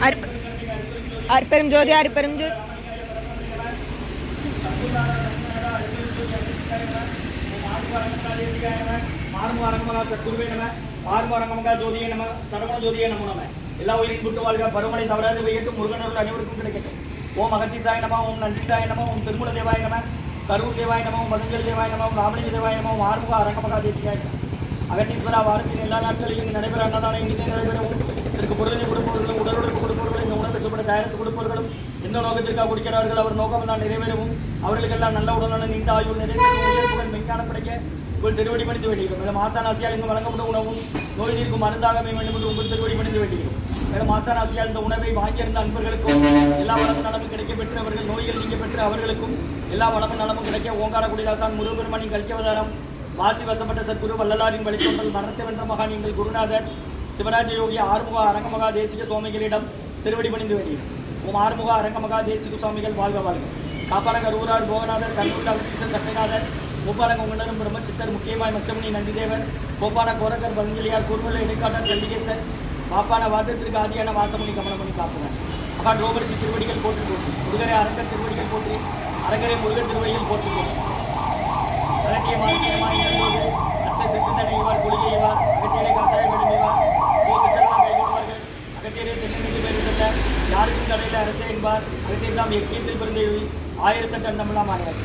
அற்ப- அற்பெரும் ஜோதி அற்பெரும் ஜோதி மார்மரங்கமகா சத்குருவே நம மார்மரங்கமகா ஜோதியே நம்ம சரவண ஜோதியே நம்ம நம எல்லா உயிரின் விட்டு வாழ்க பருவமழை தவறாது பெய்யட்டும் முருகனருள் அனைவருக்கும் கிடைக்கட்டும் ஓம் அகத்திசாய நம ஓம் நந்திசாய நம ஓம் திருமூல தேவாய நம கரூர் தேவாய நம ஓம் மதுஞ்சல் தேவாய நம ஓம் ராமலிங்க தேவாய நம ஓம் ஆறுமுக அரங்கமகா தேசியாய நம அகத்தீஸ்வரா வாரத்தின் எல்லா நாட்களிலும் நடைபெற அன்னதானம் இனிதே நடைபெறவும் இதற்கு பொருளை கொடுப்பவர்களும் உடலுடன் கொடுப்பவர்களும் இந்த உணவு சுப்பட தயாரித்து கொடுப்பவர்களும் எந்த நோக்கத்திற்காக குடிக்கிறார்கள் அவர் நோக்கம் நோக்கமெல்லாம் நிறைவேறவும் அவர்களுக்கெல்லாம் நல்ல உடல்நல நீண்ட ஆயுள் நிறைவேறும் உயர்வுகள் மெஞ்ஞானம் கிடைக்க உங்கள் திருவடி பணிந்து வேண்டியிருக்கும். மேலும் மாசானாசியால் இங்கு வழங்கப்படும் உணவும் நோய் தீர்க்கும் மருந்தாக அமைய வேண்டும் என்று உங்கள் திருவடி பணிந்து வேண்டியிருக்கும். மேலும் மாசானாசியால் இந்த உணவை வாங்கியிருந்த அன்பர்களுக்கும் எல்லா வளமும் நலமும் கிடைக்க பெற்று அவர்கள் நோய்கள் நீங்க பெற்று அவர்களுக்கும் எல்லா வளமும் நலமும் கிடைக்க ஓங்கார குடிலாசான் முருகபெருமானின் கல்கவதாரம் வாசி வசப்பட்ட சத்குரு வள்ளலாரின் வழித்தோன்றல் மரணத்தை வென்ற மகான் எங்கள் குருநாதர் சிவராஜ யோகி ஆறுமுக அரங்கமகா தேசிக சுவாமிகளிடம் திருவடி பணிந்து வருகிறேன் உம் ஆறுமுக அரங்கமகா தேசிக சுவாமிகள் வாழ்க வாழ்க. காப்பாரகர் ஊரார் போகநாதர் கருணூர் அகத்தீசர் சட்டநாதர் கோபாலங்க உங்கனரும் பிரம்ம சித்தர் முக்கியமாய் மச்சமணி நந்திதேவர் கோபால கோரகர் பதஞ்சலியார் கூர்வல இடைக்காட்டர் சண்டிகேசர் பாப்பான வாதத்திற்கு ஆதியான வாசமணி கமலமணி காப்புவர். மகா ரோபரிசி திருவடிகள் போற்றி போற்றி முருகரை அரங்கர் திருவடிகள் போற்றி அரங்கரை முருகன் திருவடிகள் போற்றி போற்றி. அகத்திய மாநிலமாய் நல்லோடு அஸ்த சித்தனை இவர் குளிகை இவர் அகத்தியரை கசாயம் கைகொள்வார்கள் அகத்தியரை தென்னெடுத்து யாருக்கும் தடையில் அரசே என்பார். அகத்தியர் எக்கியத்தில் பிறந்த ஆயிரத்தெட்டு ஆனார் ஆகிறார்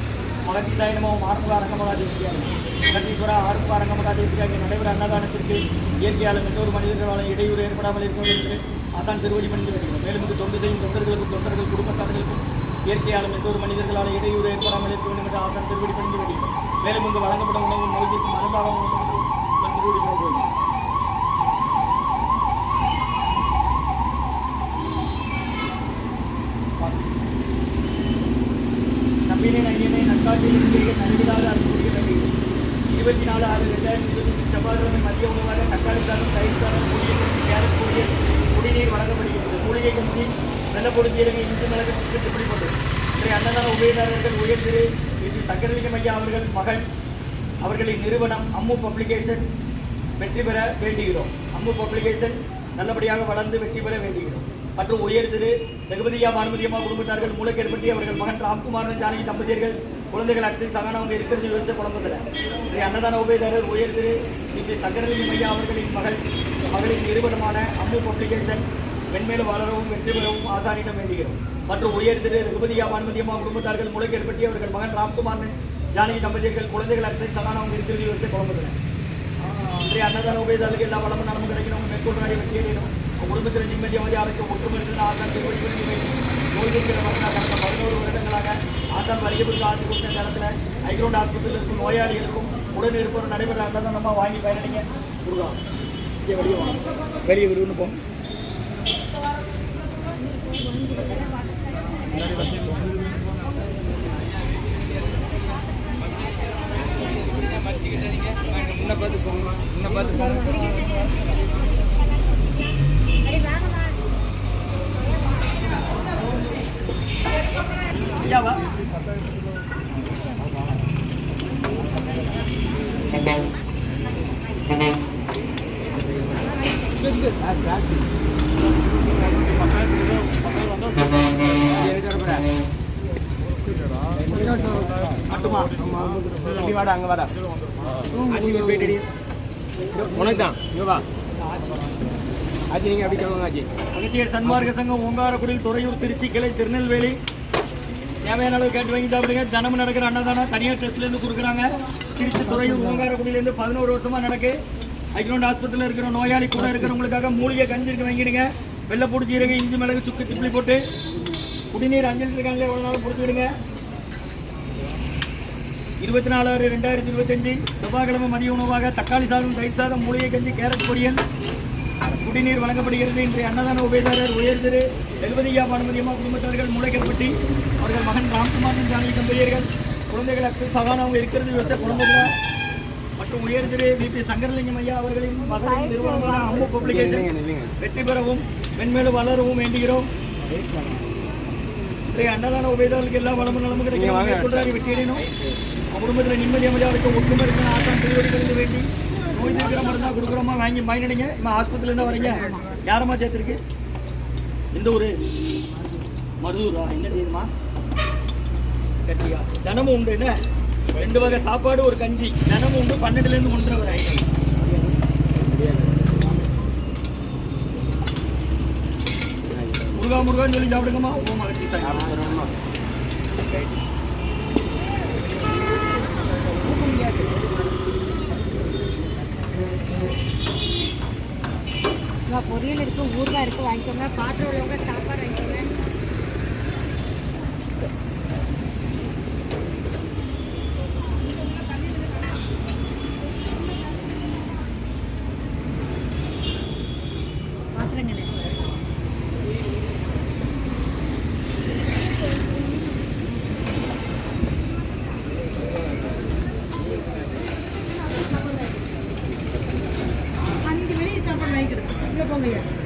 மகத்தீசாயனமோ ஆறுமுக அரங்கமகா தேசியாக மகத்தீஸ்வரா ஆறுமுக அரங்கமகா தேசியாக இங்கே நடைபெற அன்னதானத்திற்கு இயற்கையாளர் மற்றொரு மனிதர்களால் இடையூறு ஏற்படாமல் இருக்க வேண்டும் என்று ஆசான் திருவடி பணிந்து வருகிறோம் மேலும் இந்த தொண்டு செய்யும் தொண்டர்களுக்கும் தொண்டர்கள் குடும்பத்தார்களுக்கும் இயற்கையாலும் எந்த ஒரு மனிதர்களால் இடையூறு ஏற்படாமல் இருக்க வேண்டும் என்று ஆசான் திருவடி பணிந்து வருகிறோம் மேலும் இங்கு வழங்கப்படும் உணவு நோய்க்கு மருந்தாக உணவு என்று திருவடி பணிந்து வருகிறோம் நம்பினை நங்கினை நன்றிதாக அறிவிக்கிறது இருபத்தி நாலு ஆறு ரெண்டாயிரத்தி இருபத்தி செவ்வாய்க்கிழமை மதிய உணவாக தக்காளி சாதம் தயிர் சாதம் பொரியல் கேரட் பொரியல் குடிநீர் வழங்கப்படுகிறது. மூலிகை கஞ்சி நல்ல பொருத்தீரங்க இஞ்சி மிளகு திட்டப்படிப்பட்டது இன்றைய அன்னதான உபயதாரர்கள் உயர் திரு இது சங்கரலிங்கம் ஐயா அவர்கள் மகள் அவர்களின் நிறுவனம் அம்மு பப்ளிகேஷன் வெற்றி பெற வேண்டுகிறோம். அம்மு பப்ளிகேஷன் நல்லபடியாக வளர்ந்து வெற்றி பெற வேண்டுகிறோம். மற்றும் உயர் திரு ரகுபதியா பானுமதியம்மா குடும்பத்தார்கள் மூலக்கேற்பட்டி அவர்கள் மகன் ராம்குமாரன் ஜானகி தம்பதியர்கள் குழந்தைகள் அக்ஷய் சகானா அவங்க இருக்கிறது யோசிச்ச குழம்புல இன்றைய அன்னதான உபயதாரர் உயர் திரு இப்படி சங்கரலிங்கம் ஐயா அவர்களின் மகள் மகளின் நிறுவனமான அம்மு பப்ளிகேஷன் மென்மேலும் வளரவும் வெற்றி பெறவும் ஆசாரியிடம் வேண்டுகிறோம். மற்றும் உயர் திரு ரகுபதியா பானுமதியம்மா குடும்பத்தார்கள் மூலக்கேற்பட்டி அவர்கள் மகன் ராம்குமாரன் ஜானகி தம்பதியர்கள் குழந்தைகள் அக்ஷய் சகானா அவங்க இருக்கிறது யோசிச்ச குழம்புல இன்றைய அன்னதான உபயோதாளுக்கு எல்லா வளமும் நலமும் கிடைக்கணும். மேற்கொள்றாடி வெற்றி அடையணும் குடும்பத்தில் நிம்மதியாக அமைதி ஆரோக்கியம் ஒற்றுமை இருக்கிற ஆசான் திருவடி புரிஞ்சு கடந்த பதினோரு வருடங்களாக ஆசான் வருகைப்படுத்த ஆசை கொடுத்த நேரத்தில் ஐக்ரௌண்ட் ஆஸ்பத்திரியில் இருக்கும் நோயாளிகளுக்கும் உடன் இருப்பவர் நடைபெற அன்னதானமாக வாங்கி பயனடைங்க கொடுக்கலாம் இங்கே வெளியே வாங்க வெளியே விரும்பு போங்க முன்ன பார்த்து போங்க முன்ன பார்த்து போங்க ஐயாவா மட்டுமா இங்க வாடா அங்க வாடா. உனக்கு தான் இங்க வா. ஆச்சு நீங்கள் அப்படி சொல்லுங்க ஆச்சு? அகத்தியர் சன்மார்க்க சங்கம் ஓங்காரக்குடியில் துறையூர் திருச்சி கிளை திருநெல்வேலி. தேவையான அளவு கேட்டு வாங்கி சாப்பிடுங்க தினமும் நடக்கிற அன்னதானம் தனியார் ட்ரெஸ்ட்லேருந்து கொடுக்குறாங்க. திருச்சி துறையூர் ஓங்காரக்குடியிலேருந்து பதினோரு வருஷமாக நடக்கு. ஐக்ரௌண்ட் ஆஸ்பத்திரியில் இருக்கிற நோயாளி கூட இருக்கிறவங்களுக்காக மூலிகை கஞ்சி இருக்கு வாங்கிடுங்க. வெள்ளை பூடி இஞ்சி மிளகு சுக்கு திப்பிலி போட்டு. குடிநீர் அஞ்சல் இருக்காங்களே எவ்வளோ நாளும் பிடிச்சிடுங்க இருபத்தி நாலு ஆறு ரெண்டாயிரத்தி இருபத்தஞ்சு செவ்வாய்க்கிழமை மதிய உணவாக தக்காளி சாதம் தயிர் சாதம் மூலிகை கஞ்சி கேரட் பொரியல். குடிநீர் வழங்கப்படுகிறது. இன்றைய அன்னதான உபயதாரர் உயர் திரு எழுபதியா பானுமதியம்மா குடும்பத்தார்கள் மூளைக்கப்பட்டி அவர்கள் மகன் ராம்குமாரின் ஜானகி தம்பதியர்கள் குழந்தைகள் அக்ஷய் சகானா அவங்க இருக்கிறது. விவசாய குழந்தைகள் மற்றும் உயர் திரு விபி சங்கரலிங்கம் ஐயா அவர்களின் மகளின் நிறுவனமான அம்மு பப்ளிகேஷன் வெற்றி பெறவும் மென்மேலும் வளரவும் வேண்டுகிறோம். இன்றைய அன்னதான உபயதாரர்களுக்கு எல்லா வளமும் நலமும் கிடைக்கும் மேற்கொண்டாரி வெற்றி அடையணும் உங்க குடும்பத்தில் நிம்மதி அமைதியாக இருக்கும் ஒற்றுமை இருக்கணும் ஆசான் திருவடிகளுக்கு வேண்டி நோய் தீர்க்கிற மருந்தா கொடுக்குறோமா வாங்கி பயனடைங்க இப்போ ஆஸ்பத்திரியிலேருந்து வரீங்க யாரம்மா சேர்த்துருக்கு எந்த ஊரு மருதூரா என்ன செய்யுமா கட்டியா தினமும் உண்டு என்ன ரெண்டு வகை சாப்பாடு ஒரு கஞ்சி தினமும் உண்டு பன்னெண்டுல இருந்து ஒன்றரை வரை முருகா முருகான்னு சொல்லி சாப்பிடுங்கம்மா. ஓம் அகத்தி சாய் பொரியல் இருக்கு ஊறுகாய் இருக்கு வாங்கிக்கோங்க. பாத்திரம் உள்ளவங்க சாப்பாடு வாங்கிக்கிடுங்க உள்ளே போங்க ஐயா.